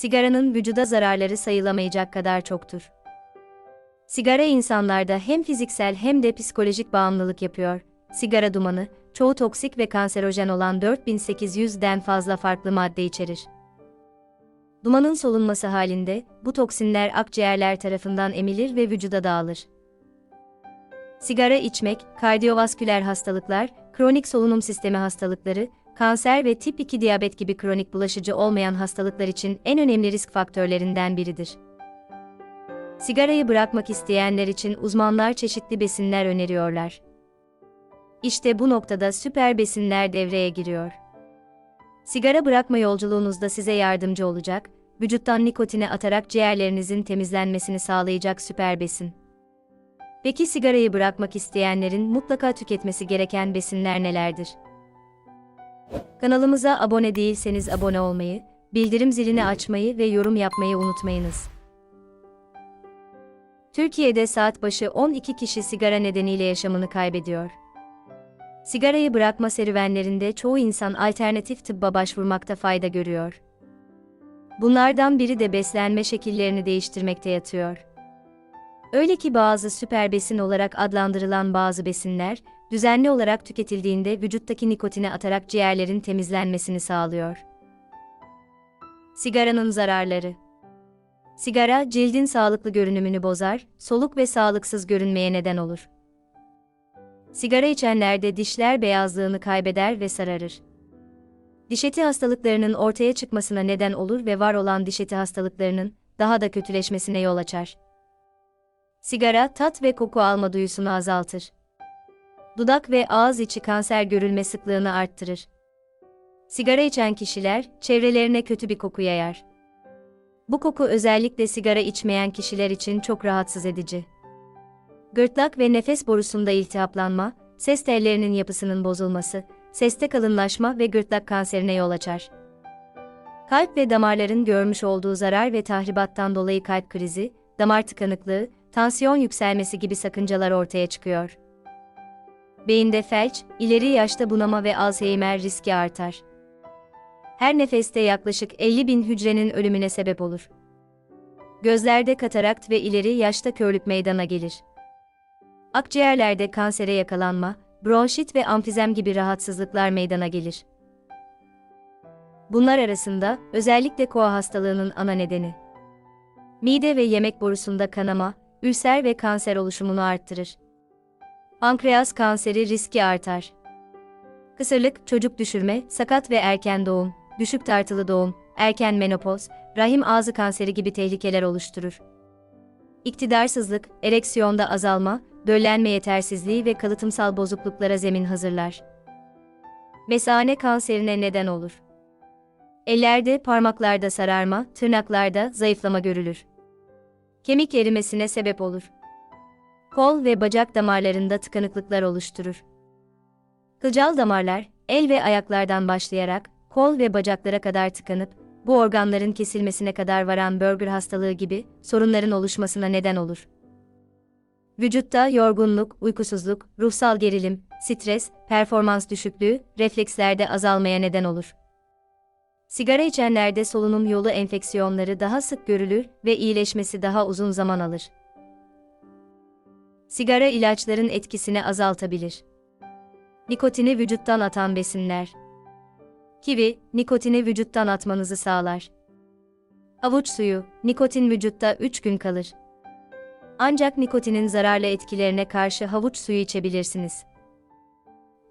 Sigaranın vücuda zararları sayılamayacak kadar çoktur. Sigara insanlarda hem fiziksel hem de psikolojik bağımlılık yapıyor. Sigara dumanı, çoğu toksik ve kanserojen olan 4800'den fazla farklı madde içerir. Dumanın solunması halinde, bu toksinler akciğerler tarafından emilir ve vücuda dağılır. Sigara içmek, kardiyovasküler hastalıklar, kronik solunum sistemi hastalıkları, kanser ve tip 2 diyabet gibi kronik bulaşıcı olmayan hastalıklar için en önemli risk faktörlerinden biridir. Sigarayı bırakmak isteyenler için uzmanlar çeşitli besinler öneriyorlar. İşte bu noktada süper besinler devreye giriyor. Sigara bırakma yolculuğunuzda size yardımcı olacak, vücuttan nikotini atarak ciğerlerinizin temizlenmesini sağlayacak süper besin. Peki sigarayı bırakmak isteyenlerin mutlaka tüketmesi gereken besinler nelerdir? Kanalımıza abone değilseniz abone olmayı, bildirim zilini açmayı ve yorum yapmayı unutmayınız. Türkiye'de saat başı 12 kişi sigara nedeniyle yaşamını kaybediyor. Sigarayı bırakma serüvenlerinde çoğu insan alternatif tıbba başvurmakta fayda görüyor. Bunlardan biri de beslenme şekillerini değiştirmekte yatıyor. Öyle ki bazı süper besin olarak adlandırılan bazı besinler, düzenli olarak tüketildiğinde vücuttaki nikotini atarak ciğerlerin temizlenmesini sağlıyor. Sigaranın zararları Sigara, cildin sağlıklı görünümünü bozar, soluk ve sağlıksız görünmeye neden olur. Sigara içenlerde dişler beyazlığını kaybeder ve sararır. Diş eti hastalıklarının ortaya çıkmasına neden olur ve var olan diş eti hastalıklarının daha da kötüleşmesine yol açar. Sigara, tat ve koku alma duyusunu azaltır. Dudak ve ağız içi kanser görülme sıklığını arttırır. Sigara içen kişiler, çevrelerine kötü bir koku yayar. Bu koku özellikle sigara içmeyen kişiler için çok rahatsız edici. Gırtlak ve nefes borusunda iltihaplanma, ses tellerinin yapısının bozulması, seste kalınlaşma ve gırtlak kanserine yol açar. Kalp ve damarların görmüş olduğu zarar ve tahribattan dolayı kalp krizi, damar tıkanıklığı, tansiyon yükselmesi gibi sakıncalar ortaya çıkıyor. Beyinde felç, ileri yaşta bunama ve Alzheimer riski artar. Her nefeste yaklaşık 50 bin hücrenin ölümüne sebep olur. Gözlerde katarakt ve ileri yaşta körlük meydana gelir. Akciğerlerde kansere yakalanma, bronşit ve amfizem gibi rahatsızlıklar meydana gelir. Bunlar arasında özellikle koa hastalığının ana nedeni. Mide ve yemek borusunda kanama, ülser ve kanser oluşumunu arttırır. Pankreas kanseri riski artar. Kısırlık, çocuk düşürme, sakat ve erken doğum, düşük tartılı doğum, erken menopoz, rahim ağzı kanseri gibi tehlikeler oluşturur. İktidarsızlık, ereksiyonda azalma, döllenme yetersizliği ve kalıtımsal bozukluklara zemin hazırlar. Mesane kanserine neden olur. Ellerde, parmaklarda sararma, tırnaklarda zayıflama görülür. Kemik erimesine sebep olur. Kol ve bacak damarlarında tıkanıklıklar oluşturur. Kılcal damarlar, el ve ayaklardan başlayarak kol ve bacaklara kadar tıkanıp bu organların kesilmesine kadar varan Burger hastalığı gibi sorunların oluşmasına neden olur. Vücutta yorgunluk, uykusuzluk, ruhsal gerilim, stres, performans düşüklüğü, reflekslerde azalmaya neden olur. Sigara içenlerde solunum yolu enfeksiyonları daha sık görülür ve iyileşmesi daha uzun zaman alır. Sigara ilaçların etkisini azaltabilir. Nikotini vücuttan atan besinler. Kivi, nikotini vücuttan atmanızı sağlar. Avuç suyu, nikotin vücutta 3 gün kalır. Ancak nikotinin zararlı etkilerine karşı havuç suyu içebilirsiniz.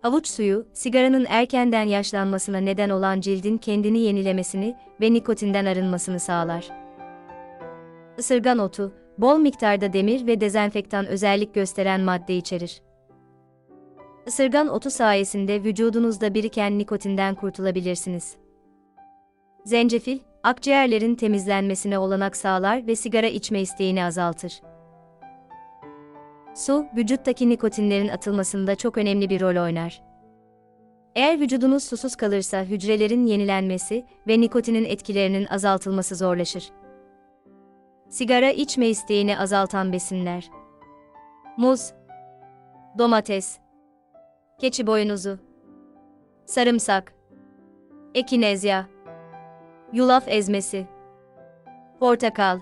Havuç suyu, sigaranın erkenden yaşlanmasına neden olan cildin kendini yenilemesini ve nikotinden arınmasını sağlar. Isırgan otu, bol miktarda demir ve dezenfektan özellik gösteren madde içerir. Isırgan otu sayesinde vücudunuzda biriken nikotinden kurtulabilirsiniz. Zencefil, akciğerlerin temizlenmesine olanak sağlar ve sigara içme isteğini azaltır. Su, vücuttaki nikotinlerin atılmasında çok önemli bir rol oynar. Eğer vücudunuz susuz kalırsa hücrelerin yenilenmesi ve nikotinin etkilerinin azaltılması zorlaşır. Sigara içme isteğini azaltan besinler. Muz, domates, keçi boynuzu, sarımsak, ekinezya, yulaf ezmesi, portakal,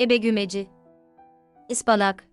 ebegümeci, ıspanak,